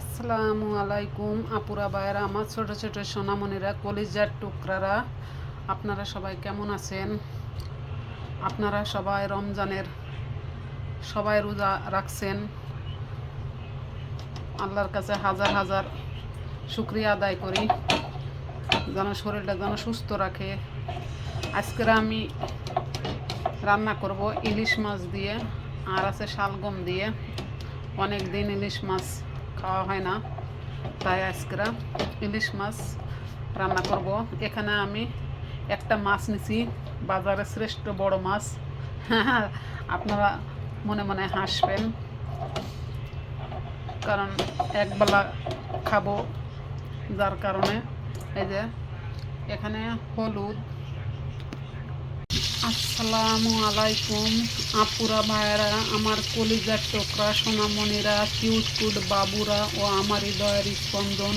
আসসালামু আলাইকুম আপুরা বায়রা আমার ছোটো ছোটো সোনামণিরা, কলিজার টুকরারা। আপনারা সবাই কেমন আছেন? আপনারা সবাই রমজানের, সবাই রোজা রাখছেন। আল্লাহর কাছে হাজার হাজার শুক্রিয়া আদায় করি। যেন শরীরটা যেন সুস্থ রাখে। আজকের আমি রান্না করব ইলিশ মাছ দিয়ে, আর আছে শালগম দিয়ে। অনেক দিন ইলিশ মাছ খাওয়া হয় না। তাই আজকেরা ইলিশ মাছ রান্না করব। এখানে আমি একটা মাছ নিছি বাজারে শ্রেষ্ঠ বড় মাছ। আপনারা মনে মনে হাসবেন, কারণ একবেলা খাব যার কারণে। এই যে এখানে হলুদ আসসালামু আলাইকুম, আপুরা, ভাইয়েরা, আমার কলিজার টোকরা সোনামণিরা কিউট কুট বাবুরা ও আমার হৃদয়ের স্পন্দন।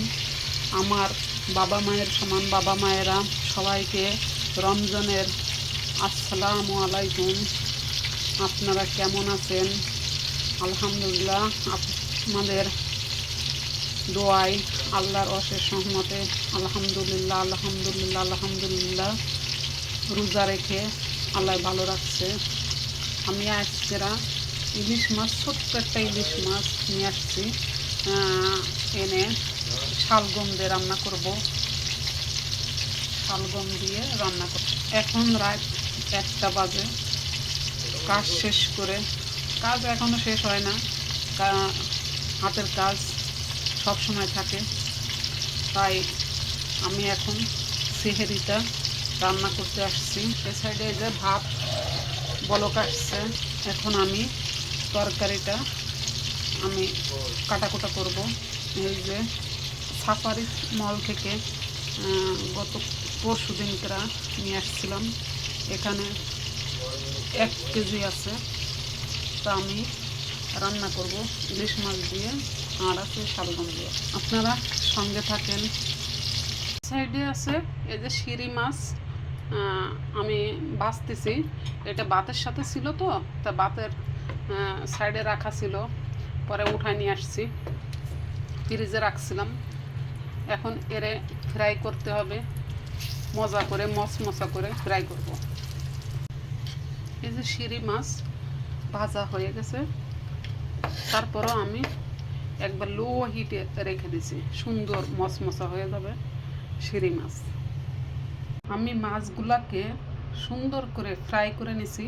আমার বাবা মায়ের সমান বাবা মায়েরা, সবাইকে রমজানের আসসালামু আলাইকুম। আপনারা কেমন আছেন? আলহামদুলিল্লাহ, আপনাদের দোয়াই আল্লাহর অশেষ সহমতে আলহামদুলিল্লাহ আলহামদুলিল্লাহ আলহামদুলিল্লাহ। রোজা রেখে আল্লাহ ভালো রাখছে। আমি আজকেরা ইলিশ মাছ, ছোট্ট একটা ইলিশ মাছ নিয়ে আসছি। এনে শালগম দিয়ে রান্না করব। শালগম দিয়ে রান্না করব। এখন রাত একটা বাজে। কাজ শেষ করে কাজ এখনও শেষ হয় না। হাতের কাজ সব সময় থাকে। তাই আমি এখন সেহেরিটা রান্না করতে আসছি। এ সাইডে যে ভাত, বলক আসছে। এখন আমি তরকারিটা আমি কাটাকুটা করব। এই যে সাফারি মল থেকে গত পরশু দিনকরা নিয়ে আসছিলাম। এখানে এক কেজি আছে। তা আমি রান্না করব ইলিশ মাছ দিয়ে আর আছে শালগম দিয়ে। আপনারা সঙ্গে থাকেন। সাইডে আছে এই যে শিরি মাছ। আমি বাছতেছি এটা বাতের সাথে ছিল তো, তা বাতের সাইডে রাখা ছিল। পরে উঠায় নিয়ে আসছি। ফ্রিজে রাখছিলাম। এখন এরে ফ্রাই করতে হবে। মজা করে মশমশা করে ফ্রাই করব। এই যে শিরি মাছ ভাজা হয়ে গেছে। তারপরও আমি একবার লো হিটে রেখে দিছি। সুন্দর মশমশা হয়ে যাবে শিরি মাছ। আমি মাছগুলাকে সুন্দর করে ফ্রাই করে নিছি।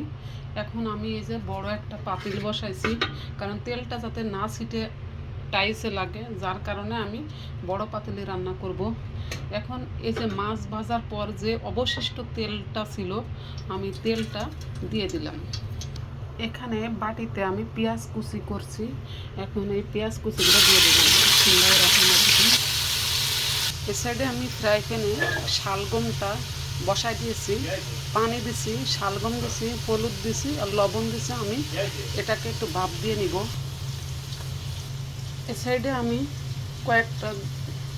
এখন আমি এই যে বড় একটা পাতিল বসাইছি, কারণ তেলটা যাতে না ছিটে টাইসে লাগে, যার কারণে আমি বড় পাতিলে রান্না করব। এখন এই যে মাছ ভাজার পর যে অবশিষ্ট তেলটা ছিল, আমি তেলটা দিয়ে দিলাম। এখানে বাটিতে আমি পেঁয়াজ কুচি করছি। এখন এই পেঁয়াজ কুচিগুলো দিয়ে দিলাম। রহমানির রহিম। এ সাইডে আমি ফ্রাই প্যানে শালগমটা বসাই দিয়েছি, পানি দিছি, শালগম দিছি, হলুদ দিছি আর লবণ দিছি আমি। এটাকে একটু ভাপ দিয়ে নিব। এ সাইডে আমি কয়েকটা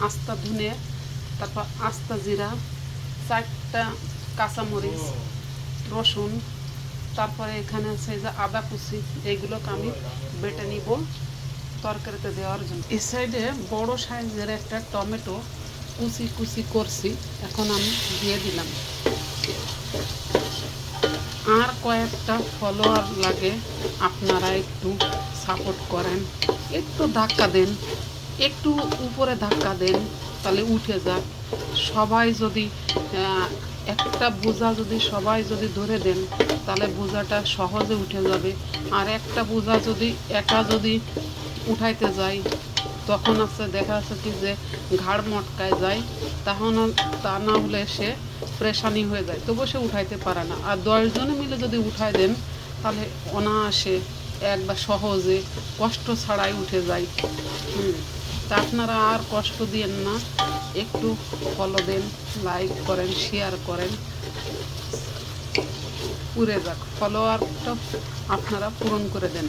আস্তা ধুনে, তারপর আস্তা জিরা, চারটা কাঁচামরিচ, রসুন, তারপরে এখানে আছে যে আদা কুচি, এইগুলোকে আমি বেটে নিব তরকারিতে দেওয়ার জন্য। এই সাইডে বড় সাইজের একটা টমেটো কুচি কুচি করছি। এখন আমি দিয়ে দিলাম। আর কয়েকটা ফলোয়ার লাগে, আপনারা একটু সাপোর্ট করেন। একটু ধাক্কা দেন। একটু উপরে ধাক্কা দেন, তাহলে উঠে যাক। সবাই যদি একটা বোঝা যদি সবাই যদি ধরে দেন, তাহলে বোঝাটা সহজে উঠে যাবে। আর একটা বোঝা যদি একা যদি উঠাইতে যায় তখন আছে, দেখা যাচ্ছে কি যে ঘাড় মটকায় যায়, তখন তা না হলে সে প্রেশানি হয়ে যায়। তবুও সে উঠাইতে পারে না। আর দশজনে মিলে যদি উঠাই দেন, তাহলে অনায়াসে একবার সহজে কষ্ট ছাড়াই উঠে যায়। তা আপনারা আর কষ্ট দিয়েন না। একটু ফলো দেন লাইক করেন শেয়ার করেন। পুরে যাক। ফলোয়ারটা আপনারা পূরণ করে দেন।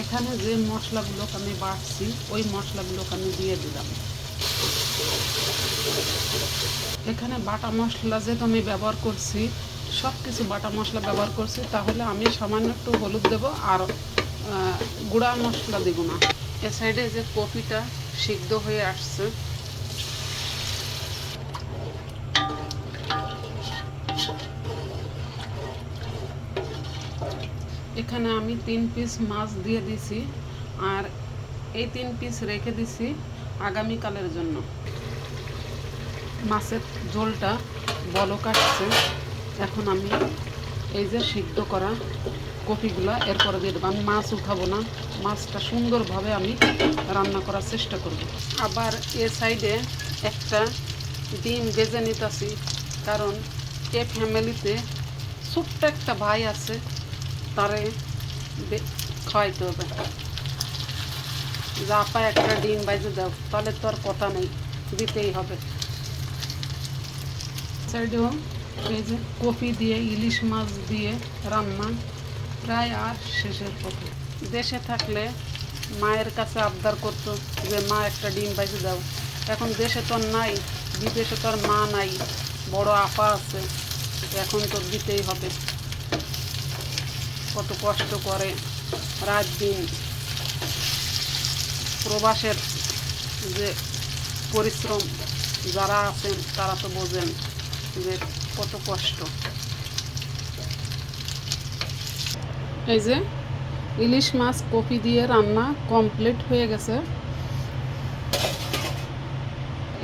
এখানে যে মশলাগুলো আমি বাড়ছি, ওই মশলাগুলোকে আমি দিয়ে দিলাম। এখানে বাটা মশলা যেহেতু আমি ব্যবহার করছি সব কিছু বাটা মশলা ব্যবহার করছি, তাহলে আমি সামান্য একটু হলুদ দেবো আর গুঁড়া মশলা দেবো না। এ সাইডে যে কপিটা সিদ্ধ হয়ে আসছে এখানে আমি তিন পিস মাছ দিয়ে দিছি আর এই তিন পিস রেখে দিছি আগামীকালের জন্য। মাছের ঝোলটা বলক কাটছে এখন আমি এই যে সিদ্ধ করা কপিগুলা, এরপরে দিয়ে দেবো। আমি মাছ উঠাবো না। মাছটা সুন্দরভাবে আমি রান্না করার চেষ্টা করব। আবার এ সাইডে একটা ডিম বেজে নিতেছি। কারণ এ ফ্যামিলিতে ছোট্ট একটা ভাই আছে। তারে খাওয়াইতে হবে। যা পায় একটা ডিম বাইজে দাও তাহলে তো আর কথা নেই দিতেই হবে। সাইডেও এই যে কপি দিয়ে ইলিশ মাছ দিয়ে রান্না প্রায় আর শেষের পথে। দেশে থাকলে মায়ের কাছে আবদার করতো যে মা একটা ডিম বাইজে দাও। এখন দেশে তো আর নাই বিদেশে তো আর মা নাই বড় আপা আছে এখন তো দিতেই হবে। কত কষ্ট করে রাত দিন প্রবাসের যে পরিশ্রম যারা আছেন, তারা তো বোঝেন যে কত কষ্ট। এই যে ইলিশ মাছ কপি দিয়ে রান্না কমপ্লিট হয়ে গেছে।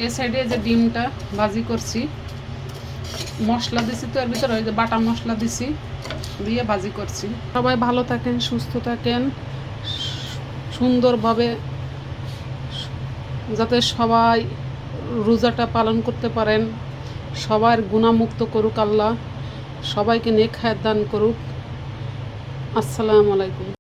এ সাইডে যে ডিমটা ভাজি করছি, মশলা দিছি তো এর ভিতরে, ওই যে বাটা মশলা দিছি। দিয়ে বাজি করছি। সবাই ভালো থাকেন, সুস্থ থাকেন, সুন্দরভাবে যাতে সবাই রোজাটা পালন করতে পারেন। সবার গুণামুক্ত করুক আল্লাহ, সবাইকে নেক হায়াত দান করুক। আসসালামু আলাইকুম।